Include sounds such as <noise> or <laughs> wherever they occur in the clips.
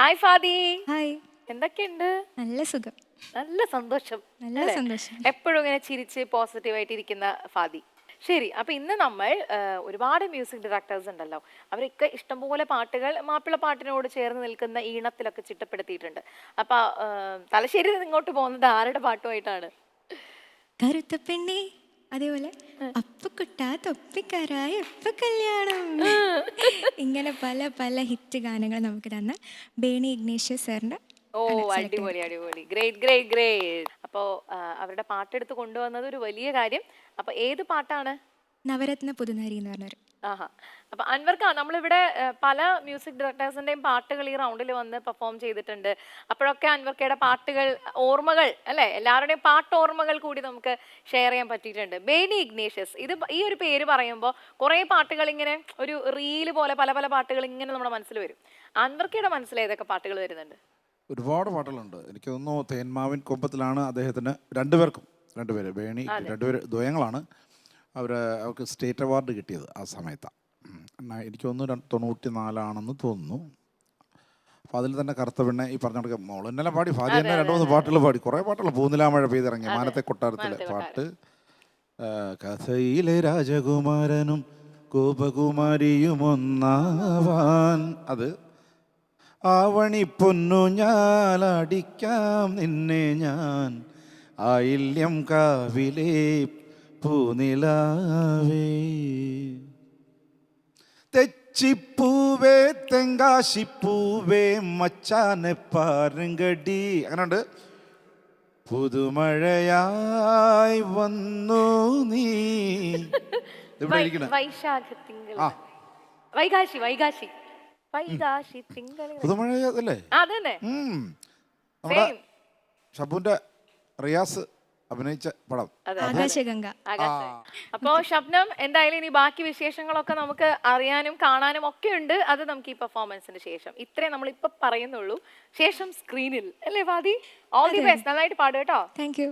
Hi Fadi hi എന്തൊക്കെയുണ്ട്? നല്ല സുഖം. നല്ല സന്തോഷം. നല്ല സന്തോഷം. എപ്പോഴും ഇങ്ങനെ ചിരിച്ച് പോസിറ്റീവായിട്ട് ഇരിക്കുന്ന ഫാദി. ശരി അപ്പൊ ഇന്ന് നമ്മൾ ഒരുപാട് മ്യൂസിക് ഡയറക്ടേഴ്സ് ഉണ്ടല്ലോ. അവരൊക്കെ ഇഷ്ടംപോലെ പാട്ടുകൾ മാപ്പിള പാട്ടിനോട് ചേർന്ന് നിൽക്കുന്ന ഈണത്തിലൊക്കെ ചിട്ടപ്പെടുത്തിയിട്ടുണ്ട്. അപ്പൊ തലശ്ശേരി ഇങ്ങോട്ട് പോകുന്നത് ആരുടെ പാട്ടുമായിട്ടാണ്? കരുത്ത പെണ്ണേ അതേപോലെ അപ്പക്കുട്ട തൊപ്പിക്കാരായ എപ്പ കല്യാണം. ഇങ്ങനെ പല പല ഹിറ്റ് ഗാനങ്ങൾ നമുക്ക് തന്ന ബേണി ഇഗ്നേഷ്യസ് സാറിന്റെ ഓ അടിപൊളി അടിപൊളി. ഗ്രേറ്റ് ഗ്രേറ്റ് ഗ്രേറ്റ് അപ്പോ ആ, അവരുടെ പാട്ടെടുത്ത് കൊണ്ടുവന്നത് ഒരു വലിയ കാര്യം. അപ്പൊ ഏത് പാട്ടാണ്? നവരത്ന പുതുനാരി എന്ന് പറഞ്ഞൊരു. ആഹാ. അപ്പൊ അൻവർക്ക നമ്മളിവിടെ ഏഹ്, പല മ്യൂസിക് ഡയറക്ടേഴ്സിന്റെയും പാട്ടുകൾ ഈ റൗണ്ടിൽ വന്ന് പെർഫോം ചെയ്തിട്ടുണ്ട്. അപ്പോഴൊക്കെ അൻവർക്കയുടെ പാട്ടുകൾ ഓർമ്മകൾ അല്ലെ? എല്ലാവരുടെയും പാട്ട് ഓർമ്മകൾ കൂടി നമുക്ക് ഷെയർ ചെയ്യാൻ പറ്റിയിട്ടുണ്ട്. ബേനി ഇഗ്നേഷ്യസ് ഇത് ഈ ഒരു പേര് പറയുമ്പോൾ കുറേ പാട്ടുകൾ ഇങ്ങനെ ഒരു റീൽ പോലെ പല പല പാട്ടുകൾ ഇങ്ങനെ നമ്മുടെ മനസ്സിൽ വരും. അൻവർക്കയുടെ മനസ്സിൽ ഏതൊക്കെ പാട്ടുകൾ വരുന്നുണ്ട്? ഒരുപാട് പാട്ടുകളുണ്ട്. എനിക്ക് തോന്നുന്നു തേന്മാവിൻ കൊമ്പത്തിലാണ് അദ്ദേഹത്തിന് രണ്ടുപേർക്കും. രണ്ടുപേര് ബേണി രണ്ടുപേര് ദ്വയങ്ങളാണ്. അവർ അവർക്ക് സ്റ്റേറ്റ് അവാർഡ് കിട്ടിയത് ആ സമയത്താണ് എനിക്ക് തോന്നുന്നു തൊണ്ണൂറ്റി നാലാണെന്ന് തോന്നുന്നു. അപ്പോൾ അതിൽ തന്നെ കറുത്ത പെണ്ണെ ഈ പറഞ്ഞ കണക്ക് മോൾ ഇന്നലെ പാടി ഫാദി തന്നെ രണ്ട് മൂന്ന് പാട്ടുകൾ പാടി. കുറേ പാട്ടുകൾ പൂനിലാമഴ പെയ്തിറങ്ങി മാനത്തെ കൊട്ടാരത്തിലെ പാട്ട്. കഥയിലെ രാജകുമാരനും ഗോപകുമാരിയുമൊന്നാവാൻ അത് ആവണി പൊന്നു ഞാലടിക്കാം നിന്നെ ഞാൻ. ആയില്യം കാവിലെ പൂനിലാവേ. തെച്ചിപ്പൂവേ തെങ്കാശിപ്പൂവേ മച്ചാനെ പാരങ്കടി അങ്ങനെയുണ്ട്. പുതുമഴയായി വന്നു നീ. ഇവിടെ വൈ- ഇരിക്കണ. വൈശാഖ തിങ്കൾ ആ. വൈകാശി വൈകാശി. വൈകാശി തിങ്കൾ പുതുമഴ അതല്ലേ ഉം. നമ്മുടെ. ഷബുന്റെ റിയാസ് അഭിനയിച്ച പടം. അതെ. ആകാശഗംഗ. ആകാശ് അപ്പോ സ്വപ്നം എന്തായാലും ഇനി ബാക്കി വിശേഷങ്ങളൊക്കെ നമുക്ക് അറിയാനും കാണാനും ഒക്കെ ഉണ്ട്. അത് നമുക്ക് ഈ പെർഫോമൻസിന് ശേഷം. ഇത്രേ നമ്മൾ ഇപ്പൊ പറയുന്നുള്ളൂ. ശേഷം സ്ക്രീനിൽ അല്ലേ വാദി ഓൾ ദി ബെസ്റ്റ് നന്നായിട്ട് പാടും കേട്ടോ. താങ്ക് യു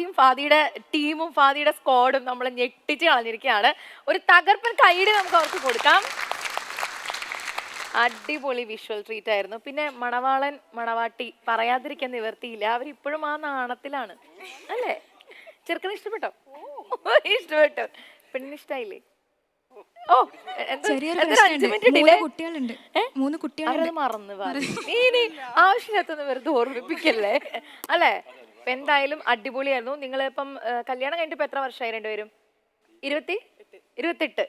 ഫാദിയും ഫാദിയുടെ ടീമും ഫാദിയുടെ സ്ക്വാഡും നമ്മൾ ഞെട്ടിച്ച് കളഞ്ഞിരിക്കുകയാണ് ഒരു തകർപ്പൻ കൈഡി നമുക്ക് അവർക്ക് കൊടുക്കാം. അടിപൊളി വിഷ്വൽ ട്രീറ്റ് ആയിരുന്നു. പിന്നെ മണവാളൻ മണവാട്ടി പറയാതിരിക്കാൻ നിവർത്തിയില്ല. അവരിപ്പോഴും ആ നാണത്തിലാണ്. അല്ലേ? ചെറുക്കനെ ഇഷ്ടപ്പെട്ടോ? ഇഷ്ടപ്പെട്ടു. പെണ്ണിന് ഇഷ്ടായില്ലേ? ഓ കുട്ടികളുണ്ട്. മൂന്ന് മറന്നു പറഞ്ഞു. ഇനി ആവശ്യമില്ലാത്തൊന്ന് വെറുതെ ഓർമ്മിപ്പിക്കല്ലേ? അല്ലേ? അപ്പൊ എന്തായാലും അടിപൊളിയായിരുന്നു. നിങ്ങൾ ഇപ്പം കല്യാണം കഴിഞ്ഞിട്ട് എത്ര വർഷമായി രണ്ടുപേരും? ഇരുപത്തി? ഇരുപത്തെട്ട്.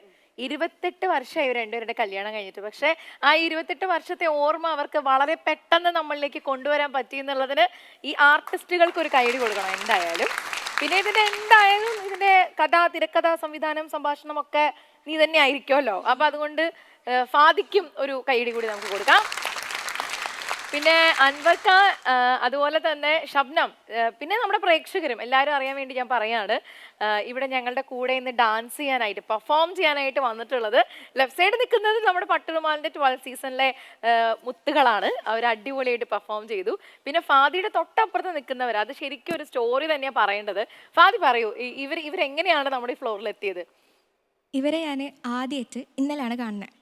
ഇരുപത്തെട്ട് വർഷമായി ഇവർ രണ്ടുപേരുടെ കല്യാണം കഴിഞ്ഞിട്ട്. പക്ഷെ ആ ഇരുപത്തെട്ട് വർഷത്തെ ഓർമ്മ അവർക്ക് വളരെ പെട്ടെന്ന് നമ്മളിലേക്ക് കൊണ്ടുവരാൻ പറ്റി എന്നുള്ളതിന് ഈ ആർട്ടിസ്റ്റുകൾക്ക് ഒരു കൈഡി കൊടുക്കണം എന്തായാലും. പിന്നെ ഇതിന്റെ എന്തായാലും ഇതിന്റെ കഥ തിരക്കഥ സംവിധാനം സംഭാഷണം ഒക്കെ നീ തന്നെ ആയിരിക്കുമല്ലോ. അപ്പൊ അതുകൊണ്ട് ഫാദിക്കും ഒരു കൈഡി കൂടി നമുക്ക് കൊടുക്കാം. പിന്നെ അൻവർക്ക അതുപോലെ തന്നെ ഷബ്നം പിന്നെ നമ്മുടെ പ്രേക്ഷകരും എല്ലാവരും അറിയാൻ വേണ്ടി ഞാൻ പറയാണ് ഇവിടെ ഞങ്ങളുടെ കൂടെ ഇന്ന് ഡാൻസ് ചെയ്യാനായിട്ട് പെർഫോം ചെയ്യാനായിട്ട് വന്നിട്ടുള്ളത് ലെഫ്റ്റ് സൈഡ് നിൽക്കുന്നത് നമ്മുടെ പട്ടുമാലിന്റെ ട്വൽത്ത് സീസണിലെ മുത്തുകളാണ്. അവർ അടിപൊളിയായിട്ട് പെർഫോം ചെയ്തു. പിന്നെ ഫാദിയുടെ തൊട്ടപ്പുറത്ത് നിൽക്കുന്നവർ അത് ശരിക്കും ഒരു സ്റ്റോറി തന്നെയാണ് പറയേണ്ടത്. ഫാദി പറയൂ ഇവർ ഇവരെങ്ങനെയാണ് നമ്മുടെ ഈ ഫ്ലോറിൽ എത്തിയത്? ഇവരെ ഞാൻ ആദ്യമായിട്ട് ഇന്നലെയാണ് കാണുന്നത്.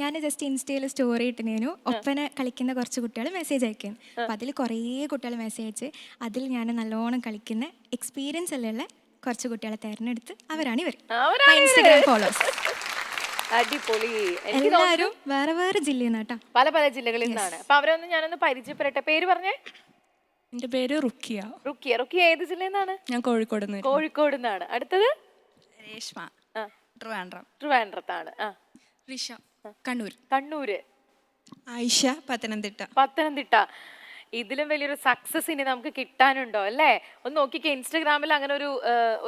ഞാൻ ജസ്റ്റ് ഇൻസ്റ്റയിൽ സ്റ്റോറി ഇട്ടിനു ഒപ്പന കളിക്കുന്ന കുറച്ച് കുട്ടികൾ മെസ്സേജ് അയക്കും. അപ്പം അതിൽ കുറേ കുട്ടികൾ മെസ്സേജ് അയച്ച് അതിൽ ഞാൻ നല്ലോണം കളിക്കുന്ന എക്സ്പീരിയൻസ് ഉള്ള കുറച്ച് കുട്ടികളെ തിരഞ്ഞെടുത്ത് അവരാണ് ഇവർ ഇൻസ്റ്റഗ്രാം ഫോളോവേഴ്സ് അടിപൊളി. എല്ലാവരും വേറെ വേറെ ജില്ലയിൽ നിന്ന് പല പല ജില്ലകളിൽ നിന്നാണ്. അപ്പൊ അവരൊന്ന് ഞാനൊന്ന് പരിചയപ്പെടട്ടെ. പേര് പറഞ്ഞേ? പേര് റുക്കിയ. റുക്കിയ. റുക്കിയ ഏത് ജില്ലയിൽ നിന്നാണ്? ഞാൻ കോഴിക്കോട് നിന്ന് കോഴിക്കോട് നിന്നാണ്. അടുത്തത്? രേഷ്മ. ട്രിവാൻഡ്രം. ട്രിവാൻഡ്രത്താണ്. ആ. റിഷ. കണ്ണൂർ കണ്ണൂര്. ആയിഷ പത്തനംതിട്ട. പത്തനംതിട്ട. ഇതിലും വലിയൊരു സക്സസ് ഇനി നമുക്ക് കിട്ടാനുണ്ടോ അല്ലേ? ഒന്ന് നോക്കിക്കേ ഇൻസ്റ്റഗ്രാമിൽ അങ്ങനെ ഒരു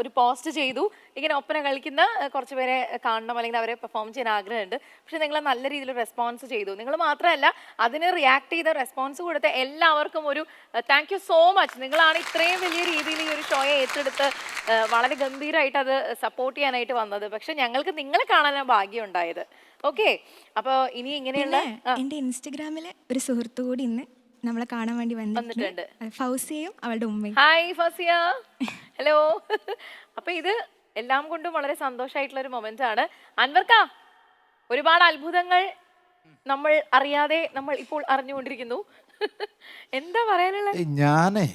ഒരു പോസ്റ്റ് ചെയ്തു. ഇങ്ങനെ ഒപ്പന കളിക്കുന്ന കുറച്ച് പേരെ കാണണം അല്ലെങ്കിൽ അവരെ പെർഫോം ചെയ്യാൻ ആഗ്രഹമുണ്ട്. പക്ഷെ നിങ്ങൾ നല്ല രീതിയിൽ റെസ്പോൺസ് ചെയ്തു. നിങ്ങൾ മാത്രമല്ല അതിന് റിയാക്ട് ചെയ്ത റെസ്പോൺസ് കൊടുത്ത എല്ലാവർക്കും ഒരു താങ്ക് യു സോ മച്ച് നിങ്ങളാണ് ഇത്രയും വലിയ രീതിയിൽ ഈ ഒരു ഷോയെ ഏറ്റെടുത്ത് വളരെ ഗംഭീരമായിട്ട് അത് സപ്പോർട്ട് ചെയ്യാനായിട്ട് വന്നത്. പക്ഷെ ഞങ്ങൾക്ക് നിങ്ങളെ കാണാനാണ് ഭാഗ്യം ഉണ്ടായത്. ഓക്കെ അപ്പോൾ ഇനി ഇങ്ങനെയുള്ള എന്റെ എന്റെ ഇൻസ്റ്റഗ്രാമിലെ ഒരു സുഹൃത്തു കൂടി ഇന്ന് നമ്മളെ കാണാൻ വേണ്ടി വന്നിട്ടുണ്ട്. ഫൗസിയയും അവളുടെ ഉമ്മയും. ഹായ് ഫൗസിയ. ഹലോ അപ്പൊ ഇത് എല്ലാം കൊണ്ടും വളരെ സന്തോഷമായിട്ടുള്ള ഒരു മൊമെന്റ് ആണ്. അൻവർക്ക ഒരുപാട് അത്ഭുതങ്ങൾ നമ്മൾ അറിയാതെ നമ്മൾ ഇപ്പോൾ അറിഞ്ഞുകൊണ്ടിരിക്കുന്നു. എന്താ പറയാനുള്ളത് ഞാനേ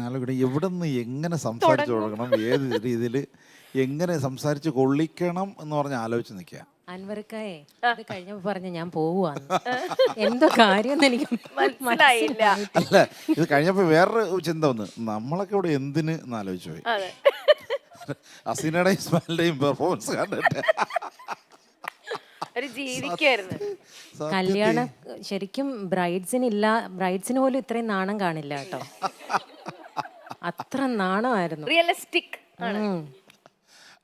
ഞാനിവിടെ എവിടെ നിന്ന് എങ്ങനെ സംസാരിച്ചു തുടങ്ങണം ഏത് രീതിയിൽ എങ്ങനെ സംസാരിച്ച് കൊള്ളിക്കണം എന്ന് പറഞ്ഞ് ആലോചിച്ച് നിൽക്കുക. അൻവർക്കായെ അത് കഴിഞ്ഞപ്പോ പറഞ്ഞ ഞാൻ പോവാന്ന് എന്തോ കാര്യം എനിക്ക് മനസ്സിലായില്ല. അല്ല ഇത് കഴിഞ്ഞപ്പോ വേറൊരു ചിന്ത വന്ന് നമ്മളൊക്കെ ഇവിടെ എന്തിന് എന്ന് ആലോചിച്ചു പോയി. അതെ. അസീനയുടെയും ഇസ്മാലിന്റെയും പെർഫോമൻസ് കണ്ടിട്ട്. ഒരു ജീവിക്കായിരുന്നു. സത്യത്തിൽ. കല്യാണം ശരിക്കും ബ്രൈഡ്സിന് ഇല്ല ബ്രൈഡ്സിന് പോലും ഇത്രയും നാണം കാണില്ല കേട്ടോ. അത്ര നാണമായിരുന്നു. റിയലിസ്റ്റിക് ആണ്. ഉം.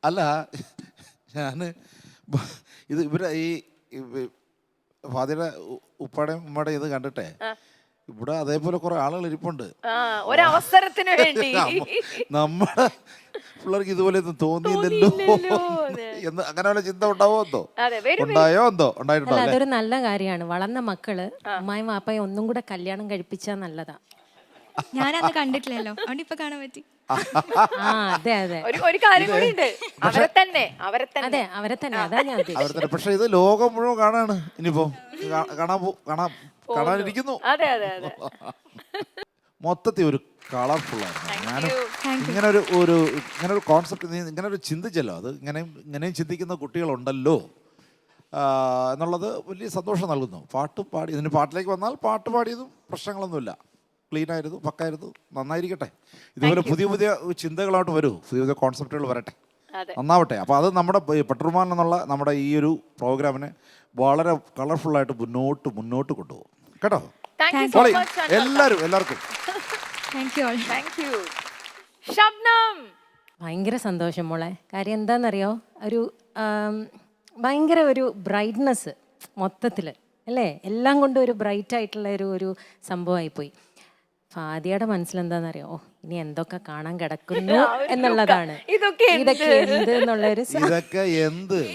അല്ല ഞാൻ <laughs> ഇത് ഇവരെ ഈ ഫാദിയുടെ ഉപ്പാടെയും ഉമ്മയുടെയും ഇത് കണ്ടിട്ടെ? ഇവിടെ അതേപോലെ കുറെ ആളുകൾ ഇരിപ്പുണ്ട്. ആ ഒരവസരത്തിന് <laughs> വേണ്ടി. നമ്മ- നമ്മുടെ പിള്ളേർക്ക് ഇതുപോലെ ഒന്നും തോന്നിയില്ലല്ലോ. <laughs> എന്ന് അങ്ങനെ വല്ല ചിന്ത ഉണ്ടാവോ എന്തോ? ഉണ്ടായോ എന്തോ? ഉണ്ടായിട്ടുണ്ടോ അതൊരു നല്ല കാര്യമാണ്. വളർന്ന മക്കൾ അമ്മായി വാപ്പായും ഒന്നും കൂടെ കല്യാണം കഴിപ്പിച്ചാൽ നല്ലതാ. ഞാൻ അന്ന് കണ്ടിട്ടില്ലല്ലോ. അതുകൊണ്ട് ഇപ്പൊ കാണാൻ പറ്റി. ആ അതെ അതെ. ഒരു ഒരു കാര്യം കൂടി ഉണ്ട് അവരെ തന്നെ അവരെ തന്നെ. അതെ അവരെ തന്നെ. അതാ ഞാൻ ഉദ്ദേശിച്ചത്. തന്നെ. പക്ഷെ ഇത് ലോകം മുഴുവൻ കാണാണ് ഇനിയിപ്പോ കാ- കാണാൻ പോ കാണാൻ കാണാനിരിക്കുന്നു. അതെ അതെ അതെ. മൊത്തത്തിൽ ഒരു കളർഫുൾ ആയിരുന്നു ഞാൻ ഇങ്ങനെ ഒരു ഒരു ഇങ്ങനെ ഒരു കോൺസെപ്റ്റ് നീ ഇങ്ങനെ ഒരു ചിന്തിച്ചല്ലോ. അത് ഇങ്ങനെയും ഇങ്ങനെയും ചിന്തിക്കുന്ന കുട്ടികളുണ്ടല്ലോ. ആ, എന്നുള്ളത് വലിയ സന്തോഷം നൽകുന്നു. പാട്ട് പാടി ഇതിന് പാട്ടിലേക്ക് വന്നാൽ പാട്ട് പാടിയതും പ്രശ്നങ്ങളൊന്നുമില്ല. ക്ലീൻ ആയിരുന്നു പക്കായിരുന്നു നന്നായിരിക്കട്ടെ. ഇതുപോലെ പുതിയ പുതിയ ചിന്തകളായിട്ട് വരൂ പുതിയ പുതിയ കോൺസെപ്റ്റുകൾ വരട്ടെ. നന്നാവട്ടെ. അപ്പോൾ അത് നമ്മുടെ പെട്രോമാൻ എന്നുള്ള നമ്മുടെ ഈ ഒരു പ്രോഗ്രാമിനെ വളരെ കളർഫുള്ളായിട്ട് മുന്നോട്ട് മുന്നോട്ട് കൊണ്ടുപോകും. കേട്ടോ? താങ്ക് സോ മച്ച് എല്ലാവരും എല്ലാവർക്കും. ഭയങ്കര സന്തോഷം മോളെ. കാര്യം എന്താണെന്നറിയോ ഒരു ഭയങ്കര ഒരു ബ്രൈറ്റ്നെസ് മൊത്തത്തിൽ അല്ലേ? എല്ലാം കൊണ്ടും ഒരു ബ്രൈറ്റ് ആയിട്ടുള്ള ഒരു ഒരു സംഭവമായിപ്പോയി. ഫാദിയുടെ മനസ്സിലെന്താണെന്നറിയോ ഓ ഇനി എന്തൊക്കെ കാണാൻ കിടക്കുന്നു <laughs> എന്നുള്ളതാണ്. ഇതൊക്കെ എന്ത്? ഇതൊക്കെ എന്ത് എന്നുള്ളൊരു ഇതൊക്കെ എന്ത്? <laughs>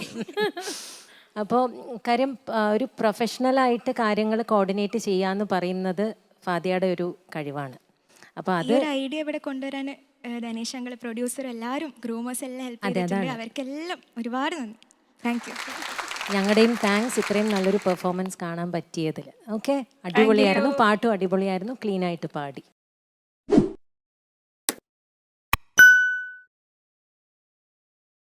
അപ്പോൾ കാര്യം ആ, ഒരു പ്രൊഫഷണലായിട്ട് കാര്യങ്ങൾ കോർഡിനേറ്റ് ചെയ്യാന്ന് പറയുന്നത് ഫാദിയയുടെ ഒരു കഴിവാണ്. അപ്പോൾ ഈ അത് ഒരു ഐഡിയ ഇവിടെ കൊണ്ടുവരാൻ ധനേഷ് അങ്കിൾ പ്രൊഡ്യൂസർ എല്ലാവരും ഗ്രൂമേഴ്സ് എല്ലാം ഹെൽപ്പ് ചെയ്തിട്ടുണ്ട്. അവർക്കെല്ലാം ഒരുപാട് നന്ദി. താങ്ക് യു ഞങ്ങളുടെയും താങ്ക്സ് ഇത്രയും നല്ലൊരു പെർഫോമൻസ് കാണാൻ പറ്റിയതിൽ ഓക്കെ അടിപൊളിയായിരുന്നു. പാട്ടും അടിപൊളിയായിരുന്നു. ക്ലീൻ ആയിട്ട് പാടി.